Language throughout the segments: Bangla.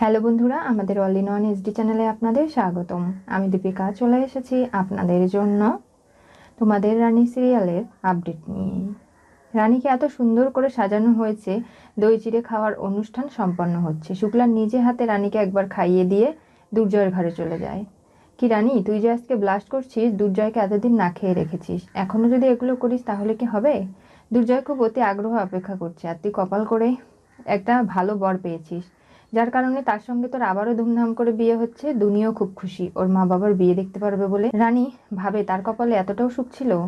হ্যালো বন্ধুরা, আমাদের অল ইন ওয়ান এসডি চ্যানেলে আপনাদের স্বাগতম। আমি দীপিকা, চলে এসেছি আপনাদের জন্য তোমাদের রানী সিরিয়ালের আপডেট নিয়ে। রানীকে এত সুন্দর করে সাজানো হয়েছে দই চিড়ে খাওয়ার অনুষ্ঠান সম্পন্ন হচ্ছে। শুক্লা নিজে হাতে রানীকে একবার খাইয়ে দিয়ে দুর্জয়ের ঘরে চলে যায়। কি রানী, তুই যে আজকে ব্লাস্ট করছিস, দুর্জয়কে এতদিন না খেয়ে রেখেছিস। এখনও যদি এগুলো করিস তাহলে কি হবে? দুর্জয় খুব অতি আগ্রহ অপেক্ষা করছে। আর তুই কপাল করে একটা ভালো বর পেয়েছিস। যার কারণে তার সঙ্গে তোর আবারও ধুমধাম করে বিয়ে হচ্ছে। দুনিয়াও খুব খুশি। ওর মা বাবার বিয়ে দেখতে পারবে বলে। রানী, ভাবে তার কপালে এতটাও সুখ ছিল?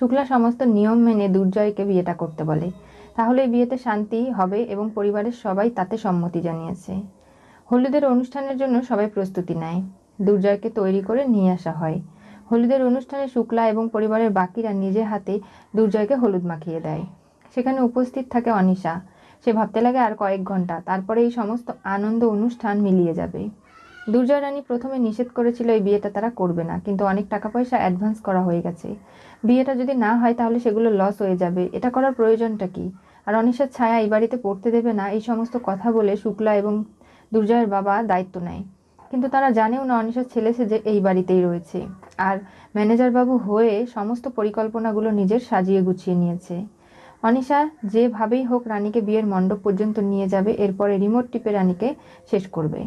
শুক্লা সমস্ত নিয়ম মেনে দুর্জয়কে বিয়েটা করতে বলে। তাহলে বিয়েতে শান্তি হবে এবং পরিবারের সবাই তাতে সম্মতি জানিয়েছে। হলুদের অনুষ্ঠানের জন্য সবাই প্রস্তুতি নেয়। দুর্জয়কে তৈরি করে নিয়ে আসা হয়। হলুদের অনুষ্ঠানে শুক্লা এবং পরিবারের বাকিরা নিজে হাতে দুর্জয়কে হলুদ মাখিয়ে দেয়। সেখানে উপস্থিত থাকে অনিশা। সে ভাবতে লাগে আর কয়েক ঘণ্টা। তারপরে এই সমস্ত আনন্দ অনুষ্ঠান মিলিয়ে যাবে। দুর্জয় রানী প্রথমে নিষেধ করেছিল এই বিয়েটা তারা করবে না, কিন্তু অনেক টাকা পয়সা অ্যাডভান্স করা হয়ে গেছে। বিয়েটা যদি না হয় তাহলে সেগুলো লস হয়ে যাবে। এটা করার প্রয়োজনটা কি? আর অনিশার ছায়া এই বাড়িতে পড়তে দেবে না, এই সমস্ত কথা বলে শুক্লা এবং দুর্জয়ের বাবা দায়িত্ব নেয়। কিন্তু তারা জানেও না অনিশার ছেলে সে যে এই বাড়িতেই রয়েছে। আর ম্যানেজার বাবু হয়ে সমস্ত পরিকল্পনাগুলো নিজের সাজিয়ে গুছিয়ে নিয়েছে। অনিশা, যেভাবেই হোক রানীকে বিয়ের মণ্ডপ পর্যন্ত নিয়ে যাবে, এরপরে রিমোট টিপে রানীকে শেষ করবে।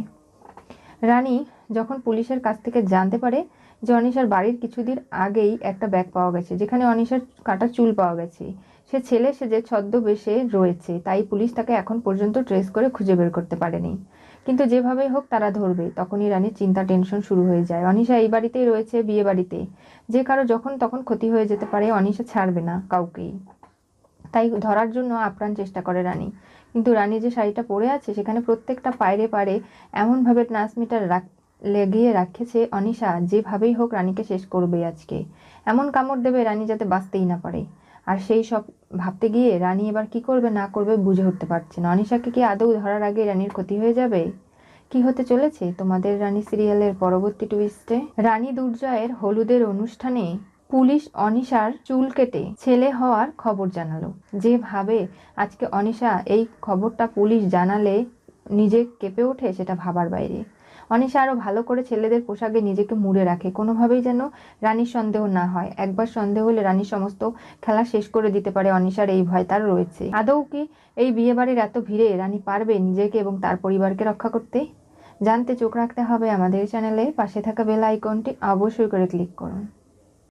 রানী যখন পুলিশের কাছ থেকে জানতে পারে যে অনিশার বাড়ির কিছুদিন আগেই একটা ব্যাগ পাওয়া গেছে, যেখানে অনিশার কাটা চুল পাওয়া গেছে, সে ছেলে সেজে ছদ্মবেশে রয়েছে, তাই পুলিশ তাকে এখন পর্যন্ত ট্রেস করে খুঁজে বের করতে পারেনি। কিন্তু যেভাবেই হোক তারা ধরবে, তখনই রানীর চিন্তা, টেনশন শুরু হয়ে যায়। অনিশা এই বাড়িতেই রয়েছে, বিয়ে বাড়িতে। যে কারও যখন তখন ক্ষতি হয়ে যেতে পারে, অনিশা ছাড়বে না কাউকেই। তাই ধরার জন্য আপ্রাণ চেষ্টা করে রানী। কিন্তু রানী যে শাড়িটা পরে আছে, সেখানে প্রত্যেকটা পায়রে পারে এমনভাবে ট্রান্সমিটার রাখ, লেগিয়ে রাখেছে অনিশা, যেভাবেই হোক রানীকে শেষ করবে আজকে। এমন কামড় দেবে রানী যাতে বাঁচতেই না পারে। আর সেই সব ভাবতে গিয়ে রানী এবার কি করবে না করবে বুঝে উঠতে পারছে না। অনিশাকে কি আদৌ ধরার আগে রানীর ক্ষতি হয়ে যাবে? কি হতে চলেছে তোমাদের রানী সিরিয়ালের পরবর্তী টুইস্টে রানী দুর্জয়ের হলুদের অনুষ্ঠানে পুলিশ অনিশার চুল কেটে ছেলে হওয়ার খবর জানালো। যেভাবে আজকে অনিশা এই খবরটা পুলিশ জানালে নিজে কেঁপে ওঠে, সেটা ভাবার বাইরে। অনিশা আরও ভালো করে ছেলেদের পোশাকে নিজেকে মুড়ে রাখে। কোনোভাবেই যেন রানীর সন্দেহ না হয়। একবার সন্দেহ হলে রানীর সমস্ত খেলা শেষ করে দিতে পারে অনিশার এই ভয় তার রয়েছে। আদৌ কি এই বিয়েবাড়ির এত ভিড়ে রানী পারবে নিজেকে এবং তার পরিবারকে রক্ষা করতে? জানতে চোখ রাখতে হবে আমাদের চ্যানেলে পাশে থাকা বেল আইকনটি অবশ্যই করে ক্লিক করুন।